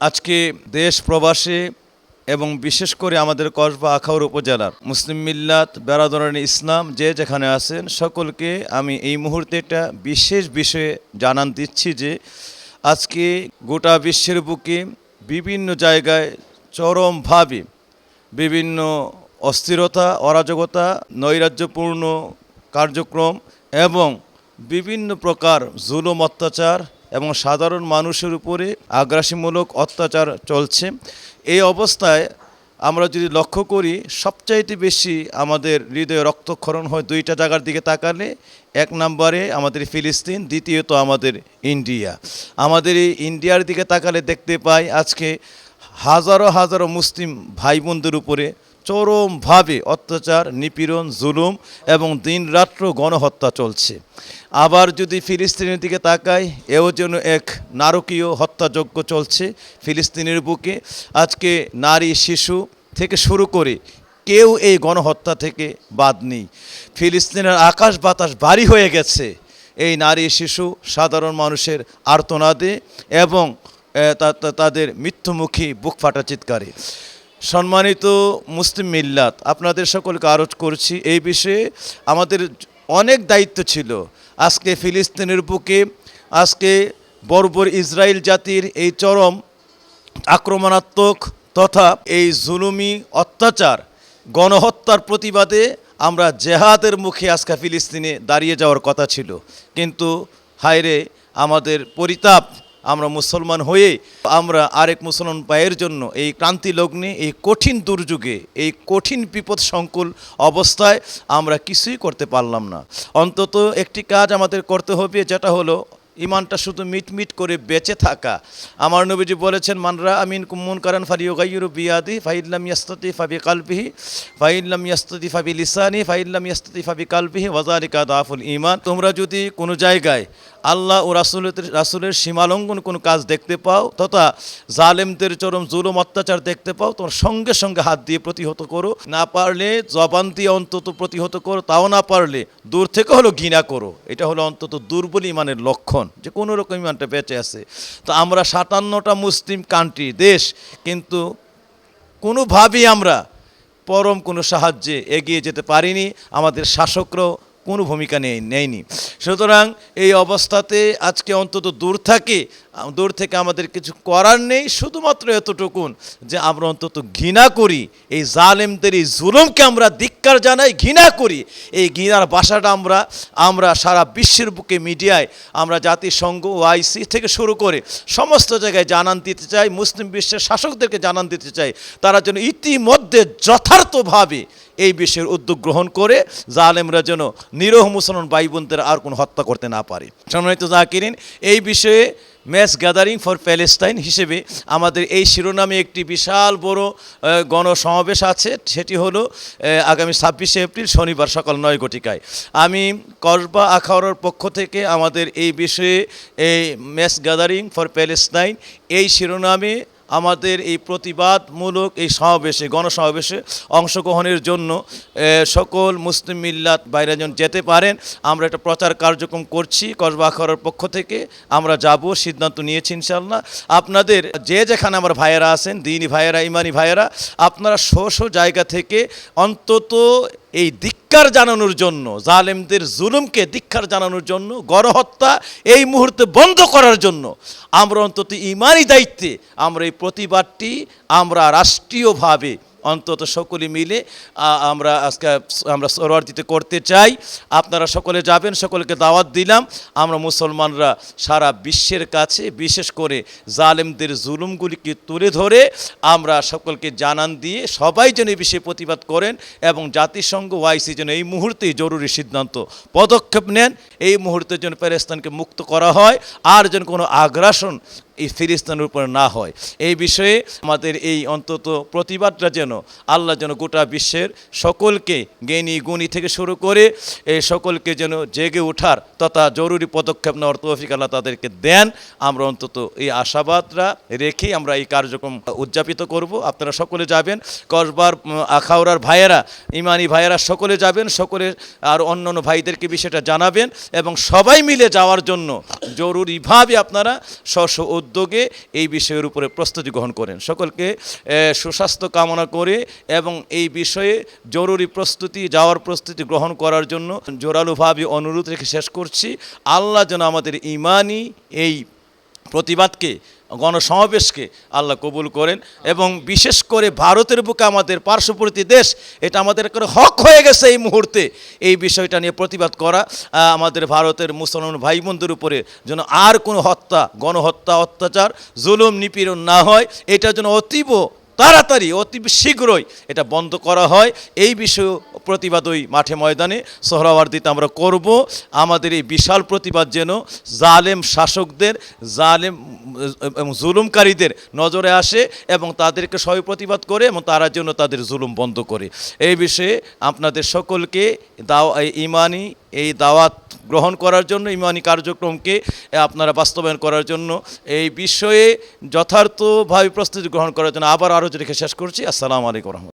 আজকে দেশ প্রবাসে এবং বিশেষ করে আমাদের কসবা আখাউড় উপজেলার মুসলিম মিল্লাত বেরাদরান ইসলাম যে যেখানে আছেন সকলকে আমি এই মুহূর্তে একটা বিশেষ বিষয়ে জানান দিচ্ছি যে আজকে গোটা বিশ্বের বুকে বিভিন্ন জায়গায় চরমভাবে বিভিন্ন অস্থিরতা, অরাজকতা, নৈরাজ্যপূর্ণ কার্যক্রম এবং বিভিন্ন প্রকার জুলুম, অত্যাচার এবং সাধারণ মানুষের উপরে আগ্রাসীমূলক অত্যাচার চলছে। এই অবস্থায় আমরা যদি লক্ষ্য করি, সবচাইতে বেশি আমাদের হৃদয়ে রক্তক্ষরণ হয় দুইটা জায়গার দিকে তাকালে। এক নম্বরে আমাদের ফিলিস্তিন, দ্বিতীয়ত আমাদের ইন্ডিয়া। আমাদের এই ইন্ডিয়ার দিকে তাকালে দেখতে পাই আজকে হাজারো হাজারো মুসলিম ভাই বোনদের উপরে চরমভাবে অত্যাচার, নিপীড়ন, জুলুম এবং দিনরাত্র গণহত্যা চলছে। আবার যদি ফিলিস্তিনের দিকে তাকাই, এও যেন এক নারকীয় হত্যাযজ্ঞ চলছে ফিলিস্তিনের বুকে। আজকে নারী, শিশু থেকে শুরু করে কেউ এই গণহত্যা থেকে বাদ নেই। ফিলিস্তিনের আকাশ বাতাস ভারী হয়ে গেছে। এই নারী, শিশু সাধারণ মানুষের আর্তনাদে এবং তাদের মৃত্যুমুখী বুক ফাটা চিৎকারে। সম্মানিত মুসলিম মিল্লাত, আপনাদের সকলকে আরোচ করছি, এই বিষয়ে আমাদের অনেক দায়িত্ব ছিল। আজকে ফিলিস্তিনের বুকে, আজকে বর্বর ইসরায়েল জাতির এই চরম আক্রমণাত্মক তথা এই জুলুমি অত্যাচার, গণহত্যার প্রতিবাদে আমরা জেহাদের মুখে আজকে ফিলিস্তিনে দাঁড়িয়ে যাওয়ার কথা ছিল। কিন্তু হায়রে আমাদের পরিতাপ আমরা মুসলমান হয়ে আমরা আরেক মুসলমান পায়ের জন্য এই ক্রান্তি লগ্নে, এই কঠিন দুর্যোগে, এই কঠিন বিপদ সংকুল অবস্থায় আমরা কিছুই করতে পারলাম না। অন্তত একটি কাজ আমাদের করতে হবে, যেটা হলো ইমানটা শুধু মিটমিট করে বেঁচে থাকা। আমার নবীজি বলেছেন মানরা আমিন কুমুন কারণ ফারিও গাইয়ুর বিয়াদি ফাইল্লাম ইয়াস্তাতি ফাবি কালবিহি ফাইল্লাম ইয়াস্তাতি ফাবি লিসানি ফাইল্লাম ইয়াস্তাতি ফাবি কালবিহি ওয়াজালিকা দাফুল ইমান তোমরা যদি কোনো জায়গায় আল্লাহ ও রাসুলের রাসুলের সীমালঙ্ঘন কোনো কাজ দেখতে পাও, তথা জালেমদের চরম জুলুম, অত্যাচার দেখতে পাও, তোমার সঙ্গে সঙ্গে হাত দিয়ে প্রতিহত করো। না পারলে জবান দিয়ে অন্তত প্রতিহত করো, তাও না পারলে দূর থেকে হলো ঘৃণা করো। এটা হলো অন্তত দুর্বল ইমানের লক্ষণ, যে কোনো রকম ইমানটা বেঁচে আছে। তো আমরা সাতান্নটা মুসলিম কান্ট্রি দেশ, কিন্তু কোনোভাবেই আমরা পরম কোনো সাহায্যে এগিয়ে যেতে পারিনি, আমাদের শাসকরাও কোনো ভূমিকা নেই নেয়নি। সুতরাং এই অবস্থাতে আজকে অন্তত দূর থাকে দূর থেকে আমাদের কিছু করার নেই, শুধুমাত্র এতটুকুন যে আমরা অন্তত ঘৃণা করি, এই জালেমদের এই জুলুমকে আমরা ধিক্কার জানাই, ঘৃণা করি। এই ঘৃণার ভাষাটা আমরা আমরা সারা বিশ্বের বুকে মিডিয়ায়, আমরা জাতিসংঘ, ওআইসি থেকে শুরু করে সমস্ত জায়গায় জানান দিতে চাই, মুসলিম বিশ্বের শাসকদেরকে জানান দিতে চাই। তারা যেন ইতিমধ্যে যথার্থভাবে এই বিষয়ের উদ্যোগ গ্রহণ করে, জালেমরা যেন নিরহ মুসলমান ভাই আর কোনো হত্যা করতে না পারে। সম্মানিত জাকিরিন, এই বিষয়ে ম্যাচ গ্যাদারিং ফর প্যালেস্টাইন হিসেবে আমাদের এই শিরোনামে একটি বিশাল বড় গণসমাবেশ আছে। সেটি হল আগামী ছাব্বিশে এপ্রিল শনিবার সকাল নয় গটিকায় আমি করবা আখাওয়ার পক্ষ থেকে আমাদের এই বিষয়ে এই ম্যাচ গ্যাদারিং ফর প্যালেস্টাইন এই শিরোনামে আমাদের এই প্রতিবাদমূলক এই সমাবেশে, গণসমাবেশে অংশগ্রহণের জন্য সকল মুসলিম মিল্লাত বাইরে যেন যেতে পারেন। আমরা একটা প্রচার কার্যক্রম করছি কসবা আখড়ার পক্ষ থেকে। আমরা যাব, সিদ্ধান্ত নিয়েছি ইনশাল্লাহ আপনাদের যে যেখানে আমার ভাইয়েরা আছেন, দিনী ভাইয়েরা, ইমানি ভাইয়েরা, আপনারা শো জায়গা থেকে অন্তত এই ধিক্কার জানানোর জন্য, জালেমদের জুলুমকে ধিক্কার জানানোর জন্য গণহত্যা এই মুহূর্তে বন্ধ করার জন্য আমরা অন্তত ইমানই দায়িত্বে আমরা এই প্রতিবাদটি আমরা রাষ্ট্রীয়ভাবে অন্তত সকলে মিলে আমরা আজকে, আমরা সরোয়ার্দিতে করতে চাই। আপনারা সকলে যাবেন, সকলকে দাওয়াত দিলাম। আমরা মুসলমানরা সারা বিশ্বের কাছে, বিশেষ করে জালেমদের জুলুমগুলিকে তুলে ধরে আমরা সকলকে জানান দিয়ে সবাই যেন এই বিষয়ে প্রতিবাদ করেন এবং জাতিসংঘ ওয়াইসি যেন এই মুহূর্তেই জরুরি সিদ্ধান্ত, পদক্ষেপ নেন। এই মুহূর্তে যেন প্যালেস্তানকে মুক্ত করা হয় আর যেন কোনো আগ্রাসন এই ফিলিস্তিনের উপর না হয়। এই বিষয়ে আমাদের এই অন্তত প্রতিবাদটা যেন যেন আল্লাহ যেন গোটা বিশ্বের সকলকে জ্ঞানী গুণী থেকে শুরু করে এই সকলকে যেন জেগে ওঠার তথা জরুরি পদক্ষেপ নেওয়ার তৌফিক আল্লাহ তাদেরকে দেন। আমরা অন্তত এই আশাবাদরা রেখে আমরা এই কার্যক্রম উদযাপিত করব। আপনারা সকলে যাবেন। কসবার উম, আখাউড়ার ভাইয়েরা ইমানি ভাইয়েরা সকলে যাবেন। সকলে আর অন্য অন্য ভাইদেরকে বিষয়টা জানাবেন এবং সবাই মিলে যাওয়ার জন্য জরুরিভাবে আপনারা স্ব উদ্যোগে এই বিষয়ের উপরে প্রস্তুতি গ্রহণ করেন। সকলকে সুস্বাস্থ্য কামনা করে। এবং এই বিষয়ে জরুরি প্রস্তুতি, যাওয়ার প্রস্তুতি গ্রহণ করার জন্য জোরালোভাবে অনুরোধ রেখে শেষ করছি। আল্লাহ যেন আমাদের ইমানি এই প্রতিবাদকে, গণসমাবেশকে আল্লাহ কবুল করেন এবং বিশেষ করে ভারতের বুকে আমাদের পার্শ্ববর্তী দেশ, এটা আমাদের করে হক হয়ে গেছে এই মুহূর্তে। এই বিষয়টা নিয়ে প্রতিবাদ করা আমাদের ভারতের মুসলমান ভাই বোনদের উপরে যেন আর কোনো হত্যা, গণহত্যা, অত্যাচার, জুলুম, নিপীড়ন না হয়, এটা যেন অতীব তাড়াতাড়ি, অতি শীঘ্রই এটা বন্ধ করা হয়। এই বিষয়ে প্রতিবাদ ওই মাঠে ময়দানে। সোহরাওয়ার্দিতে আমরা করব। আমাদের এই বিশাল প্রতিবাদ যেন জালেম শাসকদের, জালেম, এবং জুলুমকারীদের নজরে আসে এবং তাদেরকে সবাই প্রতিবাদ করে এবং তারা যেন তাদের জুলুম বন্ধ করে। এই বিষয়ে আপনাদের সকলকে দাও ইমানি, এই দাওয়াত গ্রহণ করার জন্য, ইমানি কার্যক্রমকে আপনারা বাস্তবায়ন করার জন্য এই বিষয়ে যথার্থভাবে প্রস্তুতি গ্রহণ করার জন্য আবার আরও রেখে শেষ করছি। আসসালামু আলাইকুম রহমতুল্লাহ।